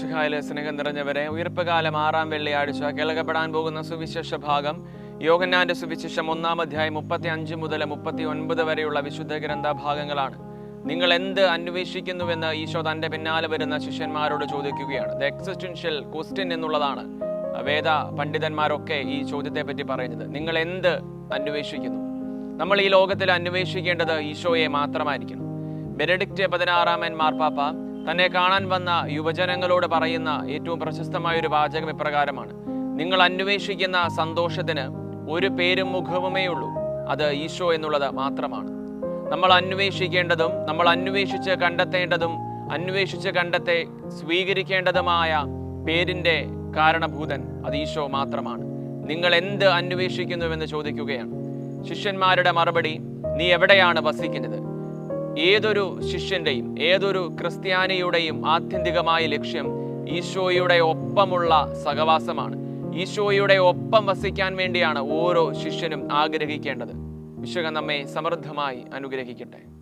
ശുഹായിലെ സ്നേഹം നിറഞ്ഞവരെ ഉയർപ്പകാലം ആറാം വെള്ളിയാഴ്ച കേൾക്കപ്പെടാൻ പോകുന്ന സുവിശേഷ ഭാഗം യോഗന്നാന്റെ സുവിശേഷം ഒന്നാം അധ്യായം മുപ്പത്തി അഞ്ച് മുതൽ മുപ്പത്തി ഒൻപത് വരെയുള്ള വിശുദ്ധ ഗ്രന്ഥ ഭാഗങ്ങളാണ് നിങ്ങൾ എന്ത് അന്വേഷിക്കുന്നുവെന്ന് ഈശോ തന്റെ പിന്നാലെ വരുന്ന ശിഷ്യന്മാരോട് ചോദിക്കുകയാണ്. ദ എക്സിസ്റ്റൻഷ്യൽ ക്വസ്റ്റ്യൻ എന്നുള്ളതാണ് വേദ പണ്ഡിതന്മാരൊക്കെ ഈ ചോദ്യത്തെ പറ്റി പറയുന്നത്. നിങ്ങൾ എന്ത് അന്വേഷിക്കുന്നു? നമ്മൾ ഈ ലോകത്തിൽ അന്വേഷിക്കേണ്ടത് ഈശോയെ മാത്രമായിരിക്കണം. ബെനഡിക്റ്റ് പതിനാറാമൻ മാർപ്പാപ്പ തന്നെ കാണാൻ വന്ന യുവജനങ്ങളോട് പറയുന്ന ഏറ്റവും പ്രശസ്തമായ ഒരു വാചകം ഇപ്രകാരമാണ്. നിങ്ങൾ അന്വേഷിക്കുന്ന സന്തോഷത്തിന് ഒരു പേരും മുഖവുമേ ഉള്ളൂ. അത് ഈശോ എന്നുള്ളത് മാത്രമാണ്. നമ്മൾ അന്വേഷിക്കേണ്ടതും നമ്മൾ അന്വേഷിച്ച് കണ്ടെത്തേണ്ടതും അന്വേഷിച്ച് കണ്ടെത്തെ സ്വീകരിക്കേണ്ടതുമായ പേരിന്റെ കാരണഭൂതൻ അത് ഈശോ മാത്രമാണ്. നിങ്ങൾ എന്ത് അന്വേഷിക്കുന്നുവെന്ന് ചോദിക്കുകയാണ്. ശിഷ്യന്മാരുടെ മറുപടി നീ എവിടെയാണ് വസിക്കുന്നത്? ഏതൊരു ശിഷ്യന്റെയും ഏതൊരു ക്രിസ്ത്യാനിയുടെയും ആത്യന്തികമായ ലക്ഷ്യം ഈശോയുടെ ഒപ്പമുള്ള സഹവാസമാണ്. ഈശോയുടെ ഒപ്പം വസിക്കാൻ വേണ്ടിയാണ് ഓരോ ശിഷ്യനും ആഗ്രഹിക്കേണ്ടത്. വിശ്വകം നമ്മെ സമൃദ്ധമായി അനുഗ്രഹിക്കട്ടെ.